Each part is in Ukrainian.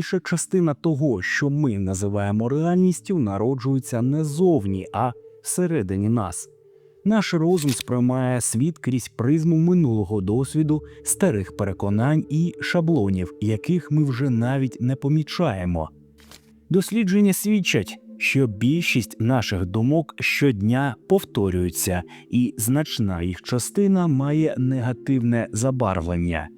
більша частина того, що ми називаємо реальністю, народжується не зовні, а всередині нас. Наш розум сприймає світ крізь призму минулого досвіду, старих переконань і шаблонів, яких ми вже навіть не помічаємо. Дослідження свідчать, що більшість наших думок щодня повторюються, і значна їх частина має негативне забарвлення.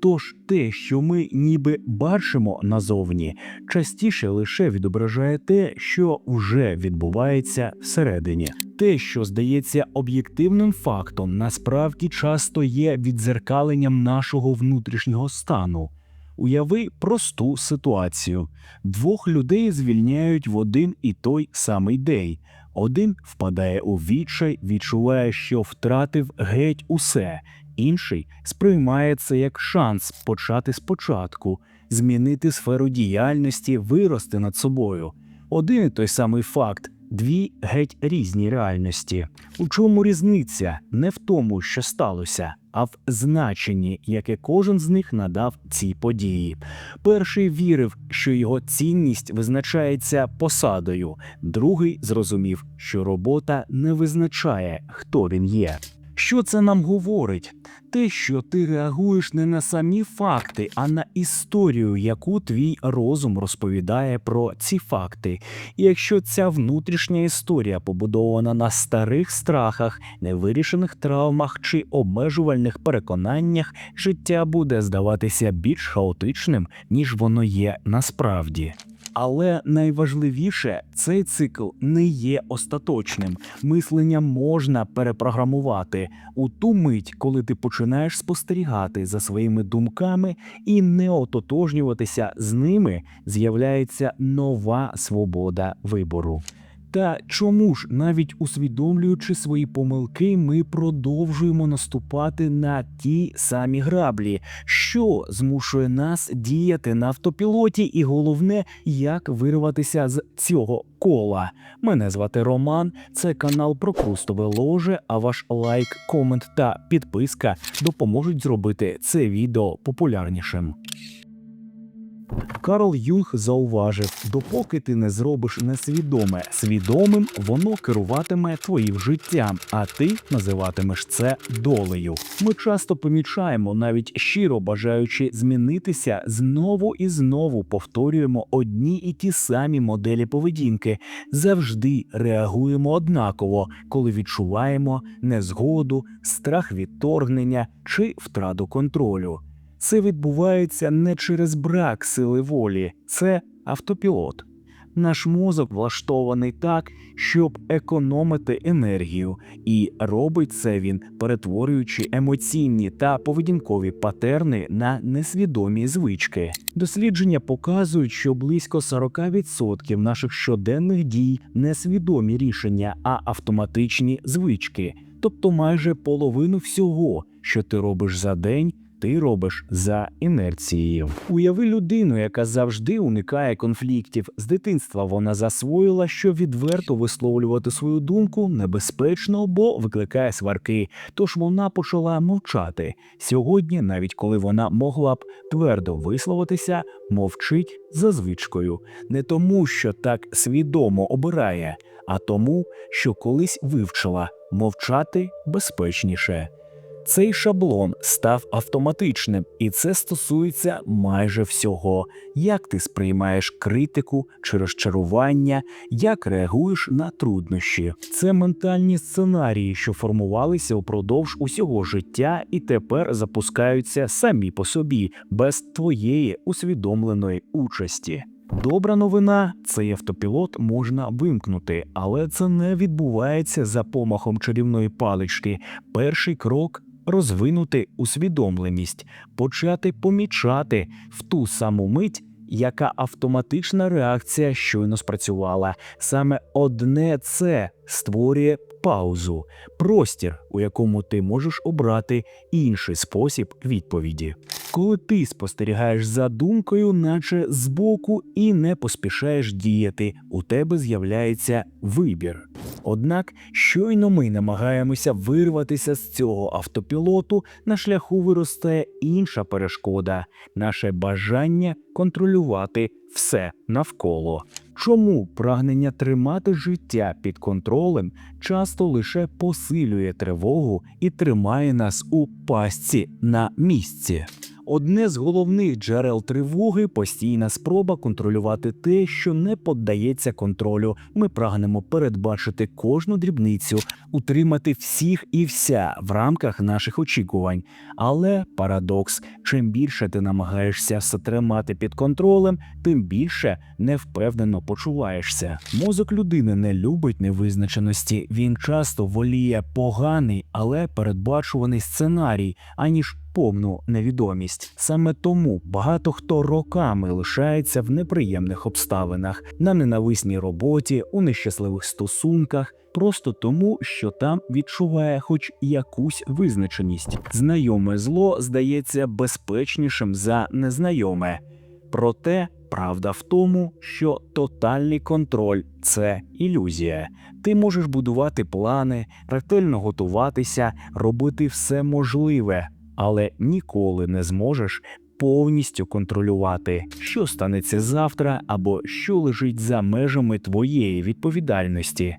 Тож те, що ми ніби бачимо назовні, частіше лише відображає те, що вже відбувається всередині. Те, що здається об'єктивним фактом, насправді часто є віддзеркаленням нашого внутрішнього стану. Уяви просту ситуацію: двох людей звільняють в один і той самий день. Один впадає у відчай, відчуває, що втратив геть усе. Інший сприймає це як шанс почати спочатку, змінити сферу діяльності, вирости над собою. Один і той самий факт, дві геть різні реальності. У чому різниця? Не в тому, що сталося, а в значенні, яке кожен з них надав цій події. Перший вірив, що його цінність визначається посадою, другий зрозумів, що робота не визначає, хто він є. Що це нам говорить? Те, що ти реагуєш не на самі факти, а на історію, яку твій розум розповідає про ці факти. І якщо ця внутрішня історія побудована на старих страхах, невирішених травмах чи обмежувальних переконаннях, життя буде здаватися більш хаотичним, ніж воно є насправді. Але найважливіше, цей цикл не є остаточним. Мислення можна перепрограмувати у ту мить, коли ти починаєш спостерігати за своїми думками і не ототожнюватися з ними, з'являється нова свобода вибору. Та чому ж, навіть усвідомлюючи свої помилки, ми продовжуємо наступати на ті самі граблі, що змушує нас діяти на автопілоті, і головне, як вирватися з цього кола. Мене звати Роман, це канал про Крустове ложе. А ваш лайк, комент та підписка допоможуть зробити це відео популярнішим. Карл Юнг зауважив: допоки ти не зробиш несвідоме свідомим, воно керуватиме твоїм життям, а ти називатимеш це долею. Ми часто помічаємо, навіть щиро бажаючи змінитися, знову і знову повторюємо одні і ті самі моделі поведінки, завжди реагуємо однаково, коли відчуваємо незгоду, страх відторгнення чи втрату контролю. Це відбувається не через брак сили волі, це автопілот. Наш мозок влаштований так, щоб економити енергію, і робить це він, перетворюючи емоційні та поведінкові патерни на несвідомі звички. Дослідження показують, що близько 40% наших щоденних дій несвідомі рішення, а автоматичні звички, тобто майже половину всього, що ти робиш за день ти робиш за інерцією. Уяви людину, яка завжди уникає конфліктів. З дитинства вона засвоїла, що відверто висловлювати свою думку небезпечно, бо викликає сварки. Тож вона почала мовчати. Сьогодні, навіть коли вона могла б твердо висловитися, мовчить за звичкою, не тому, що так свідомо обирає, а тому, що колись вивчила мовчати безпечніше. Цей шаблон став автоматичним, і це стосується майже всього. Як ти сприймаєш критику чи розчарування, як реагуєш на труднощі? Це ментальні сценарії, що формувалися упродовж усього життя і тепер запускаються самі по собі, без твоєї усвідомленої участі. Добра новина, цей автопілот можна вимкнути, але це не відбувається за помахом чарівної палички. Перший крок розвинути усвідомленість, почати помічати в ту саму мить, яка автоматична реакція щойно спрацювала. Саме одне це створює паузу, простір, у якому ти можеш обрати інший спосіб відповіді. Коли ти спостерігаєш за думкою, наче збоку, і не поспішаєш діяти, у тебе з'являється вибір. Однак щойно ми намагаємося вирватися з цього автопілоту, на шляху виростає інша перешкода наше бажання контролювати все навколо. Чому прагнення тримати життя під контролем часто лише посилює тривогу і тримає нас у пастці на місці? Одне з головних джерел тривоги постійна спроба контролювати те, що не поддається контролю. Ми прагнемо передбачити кожну дрібницю, утримати всіх і вся в рамках наших очікувань. Але парадокс: чим більше ти намагаєшся все тримати під контролем, тим більше невпевнено почуваєшся. Мозок людини не любить невизначеності. Він часто воліє поганий, але передбачуваний сценарій, аніж повну невідомість. Саме тому багато хто роками лишається в неприємних обставинах на ненависній роботі, у нещасливих стосунках. Просто тому, що там відчуває хоч якусь визначеність. Знайоме зло здається безпечнішим за незнайоме. Проте правда в тому, що тотальний контроль це ілюзія. Ти можеш будувати плани, ретельно готуватися, робити все можливе, але ніколи не зможеш повністю контролювати, що станеться завтра або що лежить за межами твоєї відповідальності.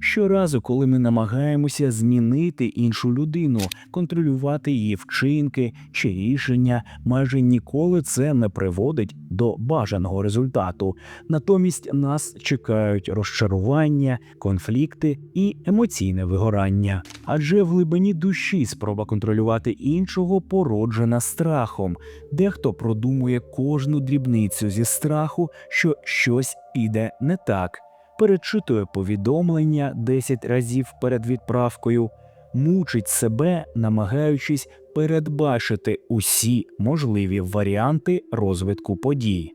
Щоразу, коли ми намагаємося змінити іншу людину, контролювати її вчинки чи рішення, майже ніколи це не приводить до бажаного результату. Натомість нас чекають розчарування, конфлікти і емоційне вигорання. Адже в глибині душі спроба контролювати іншого породжена страхом. Дехто продумує кожну дрібницю зі страху, що щось піде не так перечитує повідомлення 10 разів перед відправкою, мучить себе, намагаючись передбачити усі можливі варіанти розвитку подій.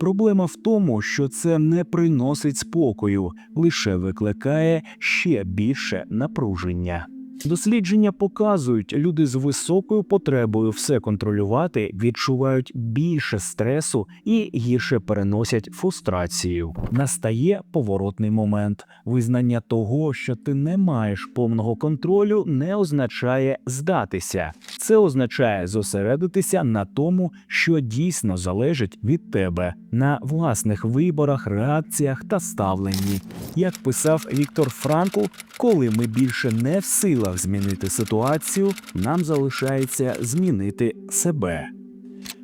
Проблема в тому, що це не приносить спокою, лише викликає ще більше напруження. Дослідження показують, люди з високою потребою все контролювати відчувають більше стресу і гірше переносять фрустрацію. Настає поворотний момент. Визнання того, що ти не маєш повного контролю, не означає здатися. Це означає зосередитися на тому, що дійсно залежить від тебе, на власних виборах, реакціях та ставленні. Як писав Віктор Франкл, коли ми більше не в силах змінити ситуацію, нам залишається змінити себе.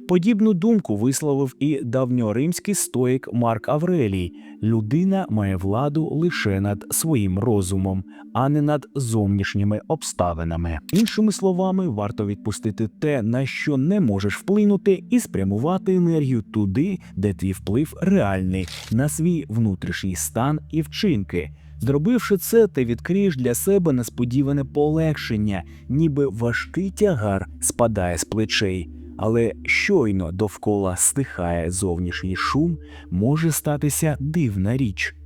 Подібну думку висловив і давньоримський стоїк Марк Аврелій: людина має владу лише над своїм розумом, а не над зовнішніми обставинами. Іншими словами, варто відпустити те, на що не можеш вплинути, і спрямувати енергію туди, де твій вплив реальний, на свій внутрішній стан і вчинки. Зробивши це, ти відкриєш для себе несподіване полегшення, ніби важкий тягар спадає з плечей. Але щойно довкола стихає зовнішній шум, може статися дивна річ.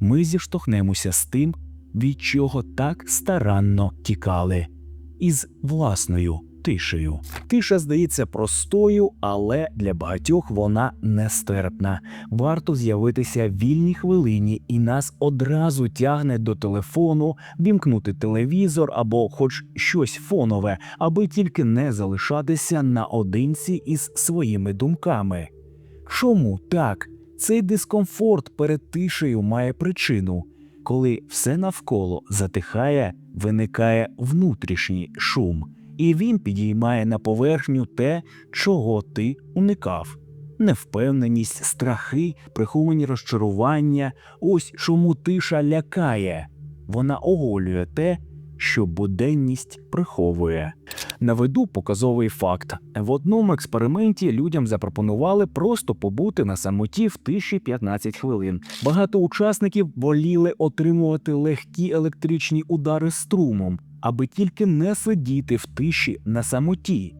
Ми зіштовхнемося з тим, від чого так старанно тікали, із власною тишею. Тиша здається простою, але для багатьох вона нестерпна. Варто з'явитися вільній хвилині, і нас одразу тягне до телефону, вімкнути телевізор або хоч щось фонове, аби тільки не залишатися наодинці із своїми думками. Чому так? Цей дискомфорт перед тишею має причину. Коли все навколо затихає, виникає внутрішній шум і він підіймає на поверхню те, чого ти уникав. Невпевненість, страхи, приховані розчарування, ось чому тиша лякає. Вона оголює те, що буденність приховує. Наведу показовий факт: в одному експерименті людям запропонували просто побути на самоті в тиші 15 хвилин. Багато учасників воліли отримувати легкі електричні удари струмом, аби тільки не сидіти в тиші на самоті.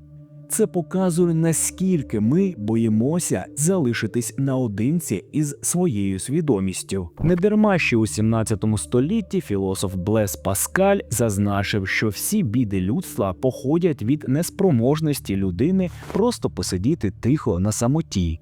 Це показує наскільки ми боїмося залишитись наодинці із своєю свідомістю. Не дарма ще у 17 столітті філософ Блес Паскаль зазначив, що всі біди людства походять від неспроможності людини просто посидіти тихо на самоті.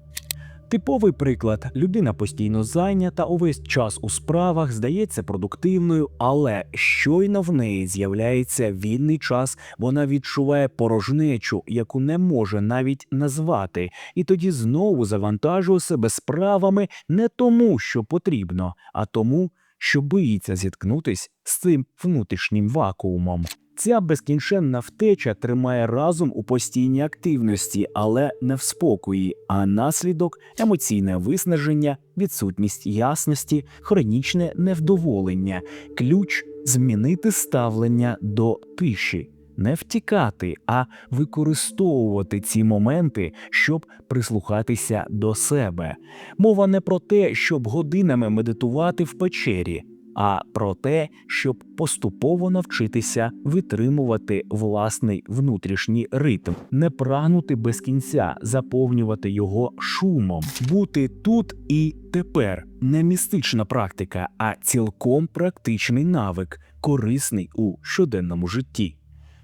Типовий приклад: людина постійно зайнята, увесь час у справах, здається продуктивною, але щойно в неї з'являється вільний час, вона відчуває порожнечу, яку не може навіть назвати, і тоді знову завантажує себе справами не тому, що потрібно, а тому, що боїться зіткнутись з цим внутрішнім вакуумом. Ця безкінченна втеча тримає разом у постійній активності, але не в спокої, а наслідок емоційне виснаження, відсутність ясності, хронічне невдоволення, ключ змінити ставлення до тиші. Не втікати, а використовувати ці моменти, щоб прислухатися до себе. Мова не про те, щоб годинами медитувати в печері, а про те, щоб поступово навчитися витримувати власний внутрішній ритм, не прагнути без кінця, заповнювати його шумом, бути тут і тепер не містична практика, а цілком практичний навик, корисний у щоденному житті.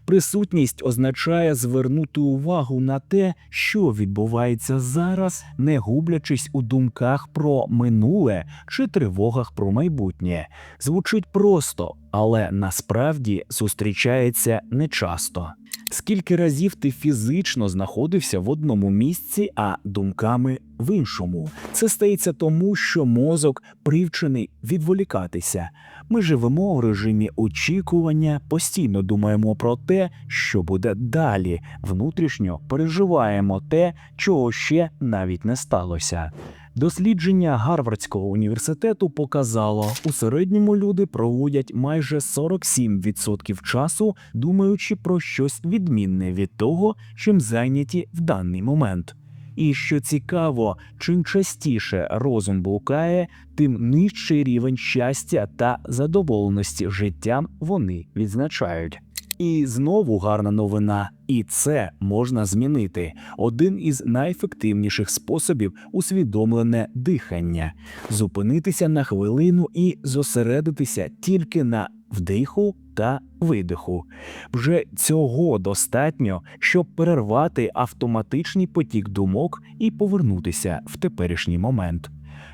Присутність означає звернути увагу на те, що відбувається зараз, не гублячись у думках про минуле чи тривогах про майбутнє. Звучить просто, але насправді зустрічається нечасто. Скільки разів ти фізично знаходився в одному місці, а думками в іншому? Це стається тому, що мозок привчений відволікатися. Ми живемо в режимі очікування, постійно думаємо про те, що буде далі. Внутрішньо переживаємо те, чого ще навіть не сталося. Дослідження Гарвардського університету показало, у середньому люди проводять майже 47% часу, думаючи про щось відмінне від того, чим зайняті в даний момент. І що цікаво, чим частіше розум блукає, тим нижчий рівень щастя та задоволеності життям вони відзначають. І знову гарна новина, і це можна змінити. Один із найефективніших способів усвідомлене дихання, зупинитися на хвилину і зосередитися тільки на вдиху та видиху. Вже цього достатньо, щоб перервати автоматичний потік думок і повернутися в теперішній момент.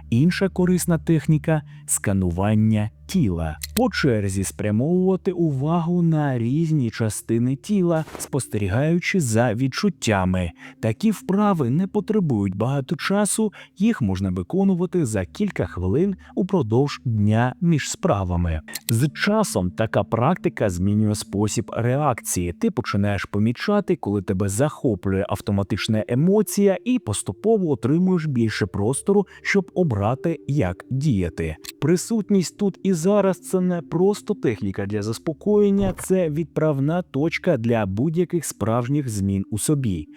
Інша корисна техніка сканування тіла. По черзі спрямовувати увагу на різні частини тіла, спостерігаючи за відчуттями. Такі вправи не потребують багато часу, їх можна виконувати за кілька хвилин упродовж дня між справами. З часом така практика змінює спосіб реакції. Ти починаєш помічати, коли тебе захоплює автоматична емоція, і поступово отримуєш більше простору, щоб обрати, як діяти. Присутність тут і зараз це не просто техніка для заспокоєння, це відправна точка для будь-яких справжніх змін у собі.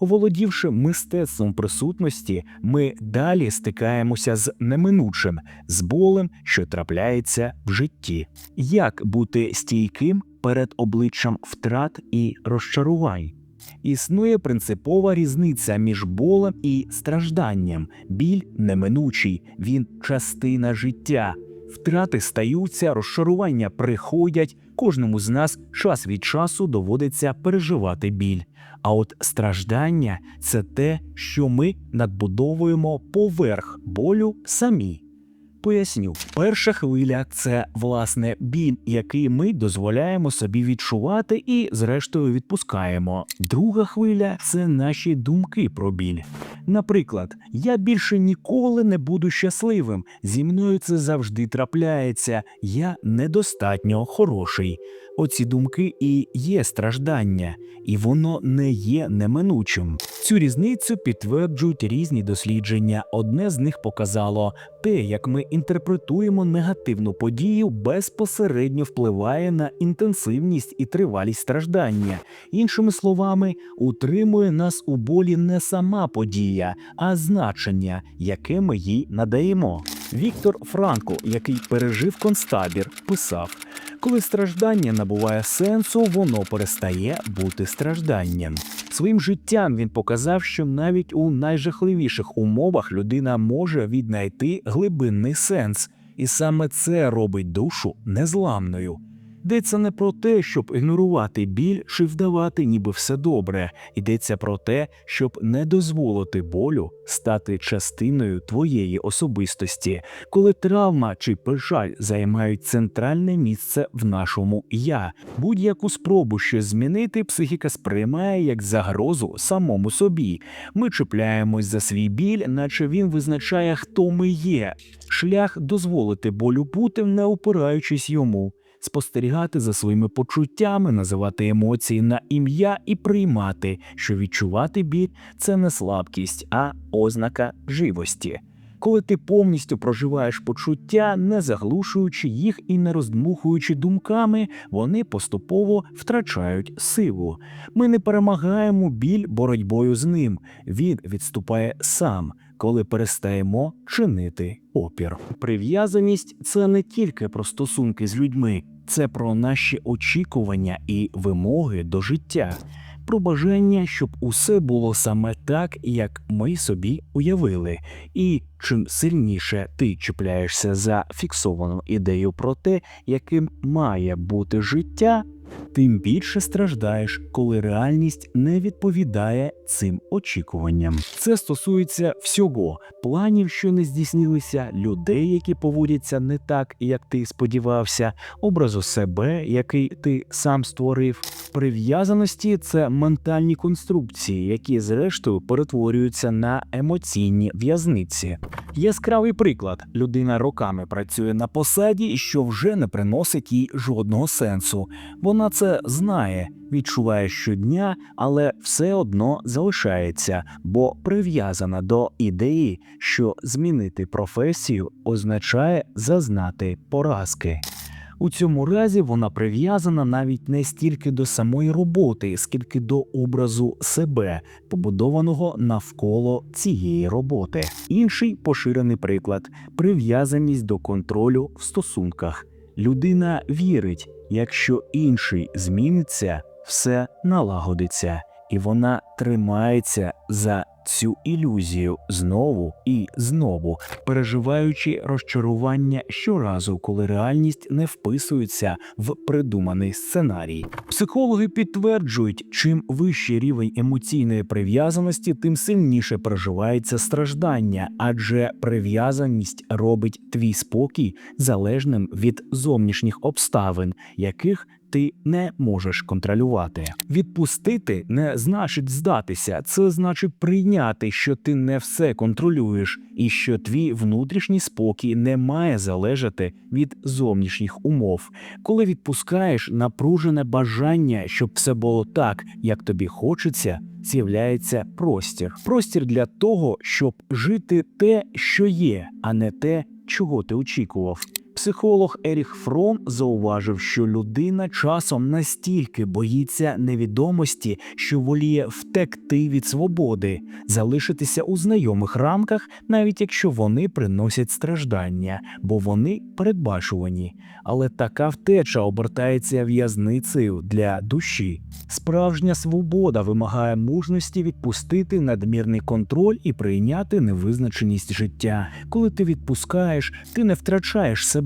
Оволодівши мистецтвом присутності, ми далі стикаємося з неминучим, з болем, що трапляється в житті. Як бути стійким перед обличчям втрат і розчарувань? Існує принципова різниця між болем і стражданням. Біль неминучий, він частина життя. Втрати стаються, розчарування приходять. Кожному з нас час від часу доводиться переживати біль. А от страждання це те, що ми надбудовуємо поверх болю самі. Поясню, перша хвиля це власне біль, який ми дозволяємо собі відчувати і, зрештою, відпускаємо. Друга хвиля це наші думки про біль. Наприклад, я більше ніколи не буду щасливим. Зі мною це завжди трапляється. Я недостатньо хороший. Оці думки і є страждання, і воно не є неминучим. Цю різницю підтверджують різні дослідження. Одне з них показало те, як ми інтерпретуємо негативну подію, безпосередньо впливає на інтенсивність і тривалість страждання. Іншими словами, утримує нас у болі не сама подія, а значення, яке ми їй надаємо. Віктор Франко, який пережив концтабір, писав: коли страждання набуває сенсу, воно перестає бути стражданням. Своїм життям він показав, що навіть у найжахливіших умовах людина може віднайти глибинний сенс, і саме це робить душу незламною. Йдеться не про те, щоб ігнорувати біль чи вдавати, ніби все добре. Йдеться про те, щоб не дозволити болю стати частиною твоєї особистості, коли травма чи печаль займають центральне місце в нашому я. Будь-яку спробу щось змінити, психіка сприймає як загрозу самому собі. Ми чіпляємось за свій біль, наче він визначає, хто ми є. Шлях дозволити болю бути, не опираючись йому. Спостерігати за своїми почуттями, називати емоції на ім'я і приймати, що відчувати біль це не слабкість, а ознака живості. Коли ти повністю проживаєш почуття, не заглушуючи їх і не роздмухуючи думками, вони поступово втрачають силу. Ми не перемагаємо біль боротьбою з ним. Він відступає сам, коли перестаємо чинити опір. Прив'язаність це не тільки про стосунки з людьми, це про наші очікування і вимоги до життя. Про бажання, щоб усе було саме так, як ми собі уявили, і чим сильніше ти чіпляєшся за фіксовану ідею про те, яким має бути життя, тим більше страждаєш, коли реальність не відповідає цим очікуванням. Це стосується всього планів, що не здійснилися, людей, які поводяться не так, як ти сподівався, образу себе, який ти сам створив. Прив'язаності це ментальні конструкції, які зрештою перетворюються на емоційні в'язниці. Яскравий приклад: людина роками працює на посаді, що вже не приносить їй жодного сенсу. Вона це знає, відчуває щодня, але все одно залишається, бо прив'язана до ідеї, що змінити професію означає зазнати поразки. У цьому разі вона прив'язана навіть не стільки до самої роботи, скільки до образу себе, побудованого навколо цієї роботи. Інший поширений приклад прив'язаність до контролю в стосунках. Людина вірить, якщо інший зміниться, все налагодиться, і вона тримається за цю ілюзію знову і знову, переживаючи розчарування щоразу, коли реальність не вписується в придуманий сценарій. Психологи підтверджують, чим вищий рівень емоційної прив'язаності, тим сильніше переживається страждання, адже прив'язаність робить твій спокій залежним від зовнішніх обставин, яких ти не можеш контролювати. Відпустити не значить здатися, це значить прийняти, що ти не все контролюєш, і що твій внутрішній спокій не має залежати від зовнішніх умов. Коли відпускаєш напружене бажання, щоб все було так, як тобі хочеться, з'являється простір. Простір для того, щоб жити те, що є, а не те, чого ти очікував. Психолог Еріх Фром зауважив, що людина часом настільки боїться невідомості, що воліє втекти від свободи, залишитися у знайомих рамках, навіть якщо вони приносять страждання, бо вони передбачувані. Але така втеча обертається в'язницею для душі. Справжня свобода вимагає мужності відпустити надмірний контроль і прийняти невизначеність життя. Коли ти відпускаєш, ти не втрачаєш себе.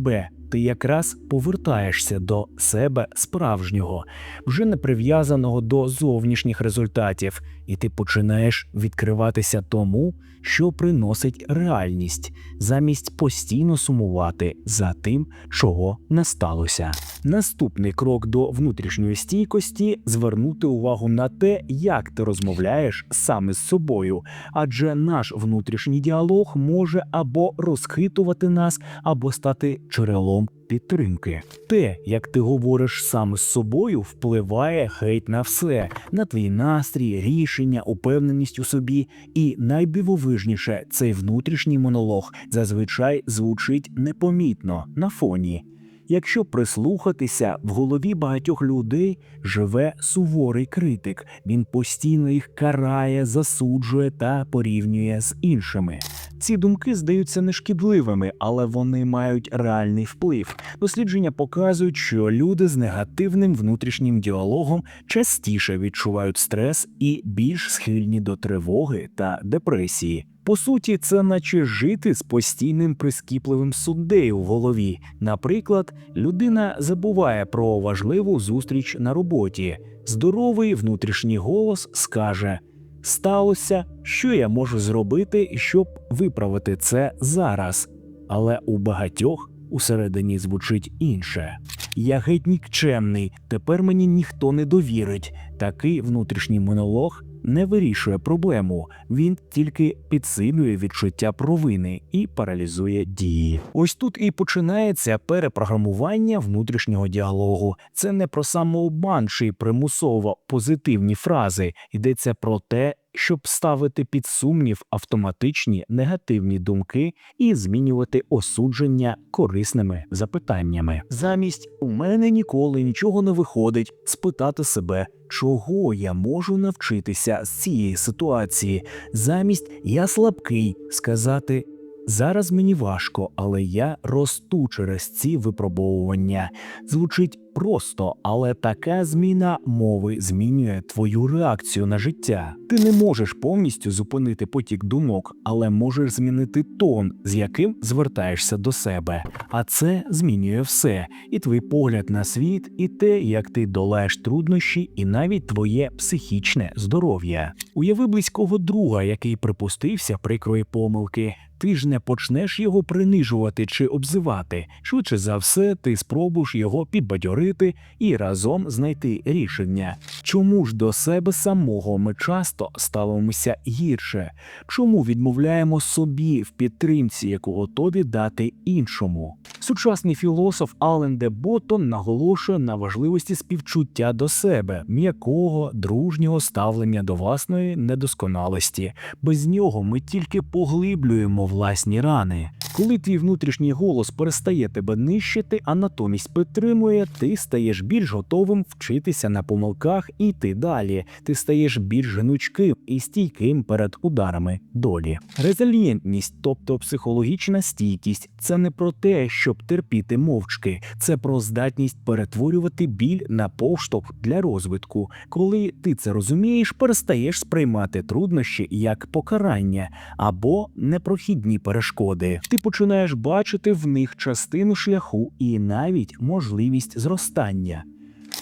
Ти якраз повертаєшся до себе справжнього, вже не прив'язаного до зовнішніх результатів, і ти починаєш відкриватися тому, що приносить реальність, замість постійно сумувати за тим, чого не сталося. Наступний крок до внутрішньої стійкості звернути увагу на те, як ти розмовляєш саме з собою, адже наш внутрішній діалог може або розхитувати нас, або стати джерелом підтримки. Те, як ти говориш сам з собою, впливає геть на все, на твій настрій, рішення, упевненість у собі. І найдивовижніше, цей внутрішній монолог зазвичай звучить непомітно на фоні. Якщо прислухатися, в голові багатьох людей живе суворий критик. Він постійно їх карає, засуджує та порівнює з іншими. Ці думки здаються нешкідливими, але вони мають реальний вплив. Дослідження показують, що люди з негативним внутрішнім діалогом частіше відчувають стрес і більш схильні до тривоги та депресії. По суті, це наче жити з постійним прискіпливим суддею в голові. Наприклад, людина забуває про важливу зустріч на роботі. Здоровий внутрішній голос скаже: Сталося, що я можу зробити, щоб виправити це зараз. Але у багатьох усередині звучить інше. Я геть нікчемний, тепер мені ніхто не довірить. Такий внутрішній монолог не вирішує проблему, він тільки підсилює відчуття провини і паралізує дії. Ось тут і починається перепрограмування внутрішнього діалогу. Це не про самообман чи примусово позитивні фрази, йдеться про те, щоб ставити під сумнів автоматичні негативні думки і змінювати осудження корисними запитаннями. Замість у мене ніколи нічого не виходить спитати себе, чого я можу навчитися з цієї ситуації. Замість я слабкий сказати. Зараз мені важко, але я росту через ці випробовування. Звучить просто, але така зміна мови змінює твою реакцію на життя. Ти не можеш повністю зупинити потік думок, але можеш змінити тон, з яким звертаєшся до себе. А це змінює все: і твій погляд на світ, і те, як ти долаєш труднощі, і навіть твоє психічне здоров'я. Уяви близького друга, який припустився прикрої помилки. Ти ж не почнеш його принижувати чи обзивати. Швидше за все, ти спробуєш його підбадьорити і разом знайти рішення. Чому ж до себе самого ми часто ставимося гірше? Чому відмовляємо собі в підтримці, яку готові дати іншому? Сучасний філософ Ален де Боттон наголошує на важливості співчуття до себе, м'якого, дружнього ставлення до власної недосконалості. Без нього ми тільки поглиблюємо власні рани. Коли твій внутрішній голос перестає тебе нищити, а натомість підтримує, ти стаєш більш готовим вчитися на помилках і йти далі. Ти стаєш більш гнучким і стійким перед ударами долі. Резильєнтність, тобто психологічна стійкість, це не про те, щоб терпіти мовчки, це про здатність перетворювати біль на поштовх для розвитку. Коли ти це розумієш, перестаєш сприймати труднощі як покарання або непрохідні перешкоди. Ти починаєш бачити в них частину шляху і навіть можливість зростання.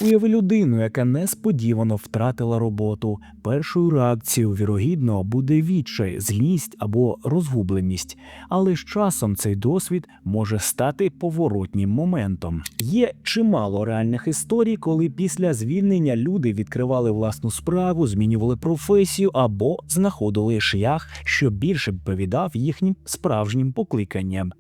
Уяви людину, яка несподівано втратила роботу. Першою реакцією, вірогідно, буде відчай, злість або розгубленість, але з часом цей досвід може стати поворотнім моментом. Є чимало реальних історій, коли після звільнення люди відкривали власну справу, змінювали професію або знаходили шлях, що більше відповідав їхнім справжнім покликанням.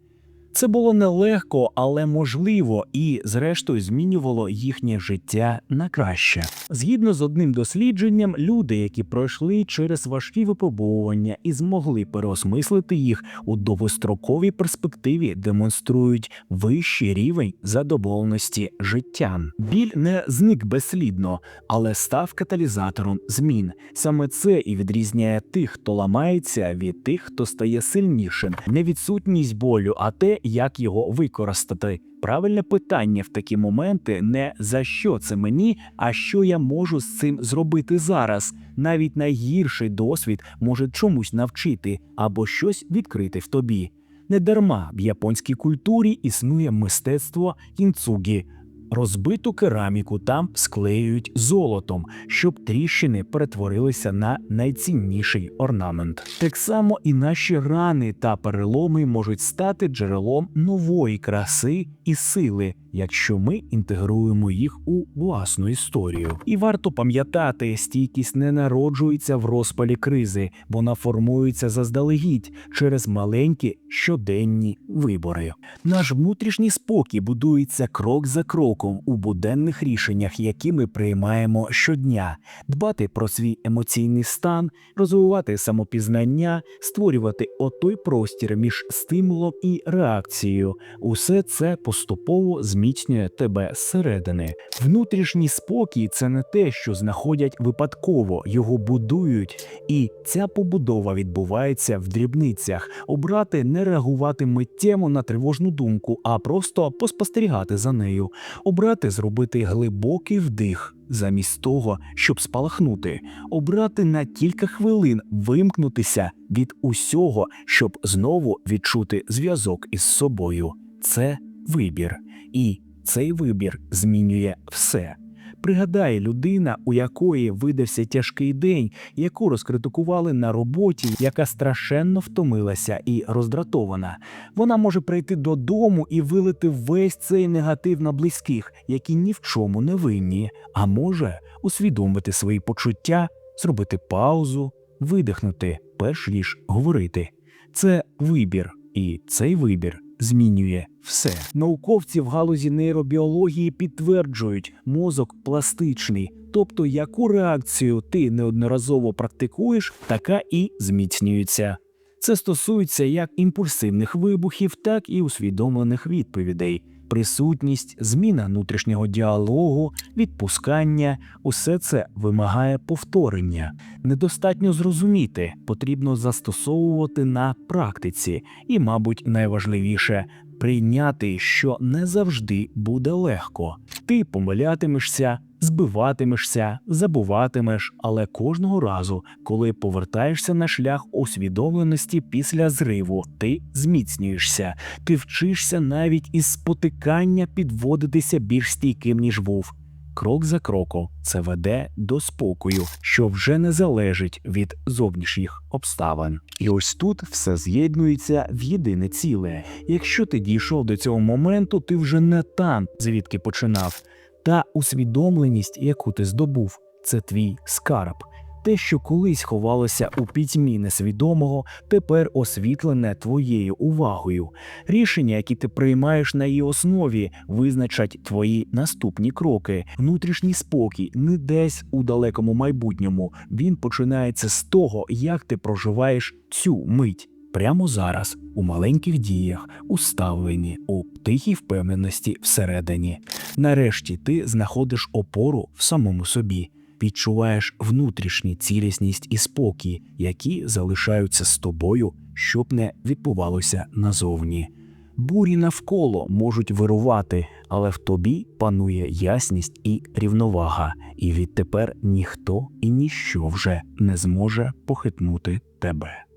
Це було нелегко, але можливо, і зрештою змінювало їхнє життя на краще. Згідно з одним дослідженням, люди, які пройшли через важкі випробовування і змогли переосмислити їх у довгостроковій перспективі, демонструють вищий рівень задоволеності життям. Біль не зник безслідно, але став каталізатором змін. Саме це і відрізняє тих, хто ламається, від тих, хто стає сильнішим. Не відсутність болю, а те, як його використати. Правильне питання в такі моменти не за що це мені, а що я можу з цим зробити зараз. Навіть найгірший досвід може чомусь навчити або щось відкрити в тобі. Недарма в японській культурі існує мистецтво кінцугі. Розбиту кераміку там склеюють золотом, щоб тріщини перетворилися на найцінніший орнамент. Так само і наші рани та переломи можуть стати джерелом нової краси і сили, якщо ми інтегруємо їх у власну історію. І варто пам'ятати, стійкість не народжується в розпалі кризи, вона формується заздалегідь через маленькі щоденні вибори. Наш внутрішній спокій будується крок за кроком у буденних рішеннях, які ми приймаємо щодня, дбати про свій емоційний стан, розвивати самопізнання, створювати отой простір між стимулом і реакцією. Усе це поступово зміцнює тебе зсередини. Внутрішній спокій це не те, що знаходять випадково, його будують, і ця побудова відбувається в дрібницях. Обрати не реагувати миттєво на тривожну думку, а просто поспостерігати за нею, обрати зробити глибокий вдих замість того, щоб спалахнути, обрати на кілька хвилин вимкнутися від усього, щоб знову відчути зв'язок із собою. Це вибір, і цей вибір змінює все. Пригадай, людина, у якої видався тяжкий день, яку розкритикували на роботі, яка страшенно втомилася і роздратована. Вона може прийти додому і вилити весь цей негатив на близьких, які ні в чому не винні, а може усвідомити свої почуття, зробити паузу, видихнути, перш ніж говорити. Це вибір, і цей вибір змінює все. Науковці в галузі нейробіології підтверджують, мозок пластичний, тобто яку реакцію ти неодноразово практикуєш, така і зміцнюється. Це стосується як імпульсивних вибухів, так і усвідомлених відповідей. Присутність, зміна внутрішнього діалогу, відпускання усе це вимагає повторення. Недостатньо зрозуміти, потрібно застосовувати на практиці, і, мабуть, найважливіше прийняти, що не завжди буде легко. Ти помилятимешся, збиватимешся, забуватимеш, але кожного разу, коли повертаєшся на шлях усвідомленості після зриву, ти зміцнюєшся, ти вчишся навіть із спотикання підводитися більш стійким, ніж був. Крок за кроком це веде до спокою, що вже не залежить від зовнішніх обставин. І ось тут все з'єднується в єдине ціле. Якщо ти дійшов до цього моменту, ти вже не там, звідки починав. Та усвідомленість, яку ти здобув, це твій скарб. Те, що колись ховалося у пітьмі несвідомого, тепер освітлене твоєю увагою. Рішення, які ти приймаєш на її основі, визначать твої наступні кроки. Внутрішній спокій не десь у далекому майбутньому. Він починається з того, як ти проживаєш цю мить. Прямо зараз, у маленьких діях, у ставленні, у тихій впевненості всередині. Нарешті ти знаходиш опору в самому собі, відчуваєш внутрішню цілісність і спокій, які залишаються з тобою, щоб не відбувалося назовні. Бурі навколо можуть вирувати, але в тобі панує ясність і рівновага, і відтепер ніхто і ніщо вже не зможе похитнути тебе.